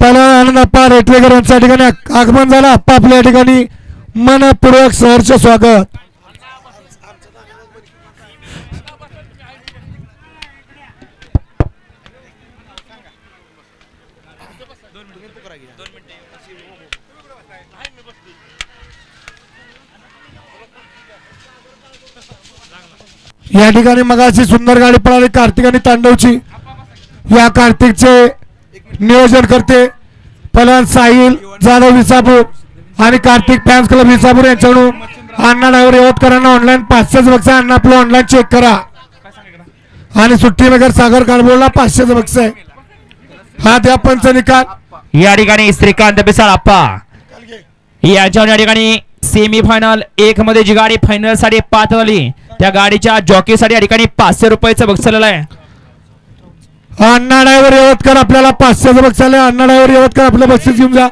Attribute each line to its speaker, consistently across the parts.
Speaker 1: पहिला आनंदप्पा रेटवेकर यांच्या ठिकाणी आगमन झालं. आप्पा आपल्या या ठिकाणी मनपूर्वक सहर्ष स्वागत. या ठिकाणी मगाशी सुंदर गाडी पळाली. कार्तिक आणि तांडवची. या कार्तिकचे नियोजन करते. पलन साहिल जाधव विसापूर आणि कार्तिक फॅन्स क्लब विसापूर यांच्याकडून अण्णा ड्रायव्हर यवतकरांना ऑनलाईन पाचशेच बक्षीस आहे अण्णा आपलं ऑनलाईन चेक करा. आणि सुट्टी नगर सागर कारबोला पाचशेच बक्ष आहे. हा त्या पंच निकाल.
Speaker 2: या ठिकाणी श्रीकांत बिसाळ आप्पा. याच्या या ठिकाणी सेमी फायनल एक मध्ये जी गाडी फायनलसाठी पात्र त्या गाडीच्या जॉकी साठी या ठिकाणी पाचशे रुपयाचं बक्षलेलं आहे.
Speaker 1: अण्णा ड्रायव्हर यवतकर आपल्याला पाचशेच बक्षीस आले अण्णा ड्रायव्हर यवतकर आपलं बक्षीस घेऊन जा.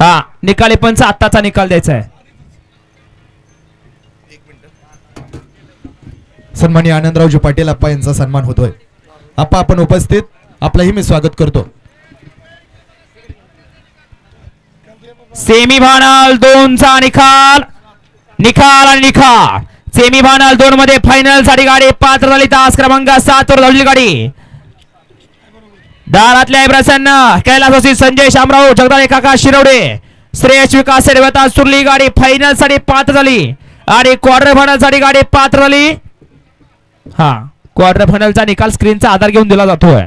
Speaker 2: हा निकाली पंच आत्ताचा निकाल द्यायचा आहे.
Speaker 3: सन्माननीय आनंदरावजी पाटील आप्पा यांचा सन्मान होतोय. आप्पा आपण उपस्थित. आपलंही मी स्वागत करतो.
Speaker 2: सेमी फायनल दोनचा निकाल. निकाल आणि निकाल. सेमी फायनल दोन मध्ये फायनलसाठी गाडी पात्र झाली. तास क्रमांक सात वर धावली गाडी. दारातल्या प्रसन्न कैलासवासी संजय शामराव जगदाळे काका शिरवडे श्रेयश विकास रेवता सुरली गाडी फायनलसाठी पात्र झाली. आणि क्वार्टर फायनलसाठी गाडी पात्र झाली. हा क्वार्टर फायनलचा निकाल स्क्रीनचा आधार घेऊन दिला जातोय.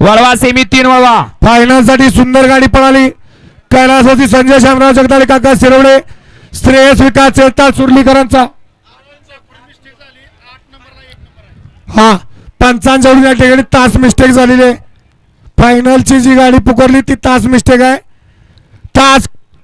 Speaker 2: वळवा सेमी तीन वळवा.
Speaker 1: फायनलसाठी सुंदर गाडी पळाली. कैलासवासी संजय शामराव जगदाळे काका शिरवडे श्रेयस विकास चेता सुर्लीकरांचा. हा पंचांच्या या ठिकाणी तास मिस्टेक झालेली आहे. फायनलची जी गाडी पुकारली ती तास मिस्टेक आहे. तास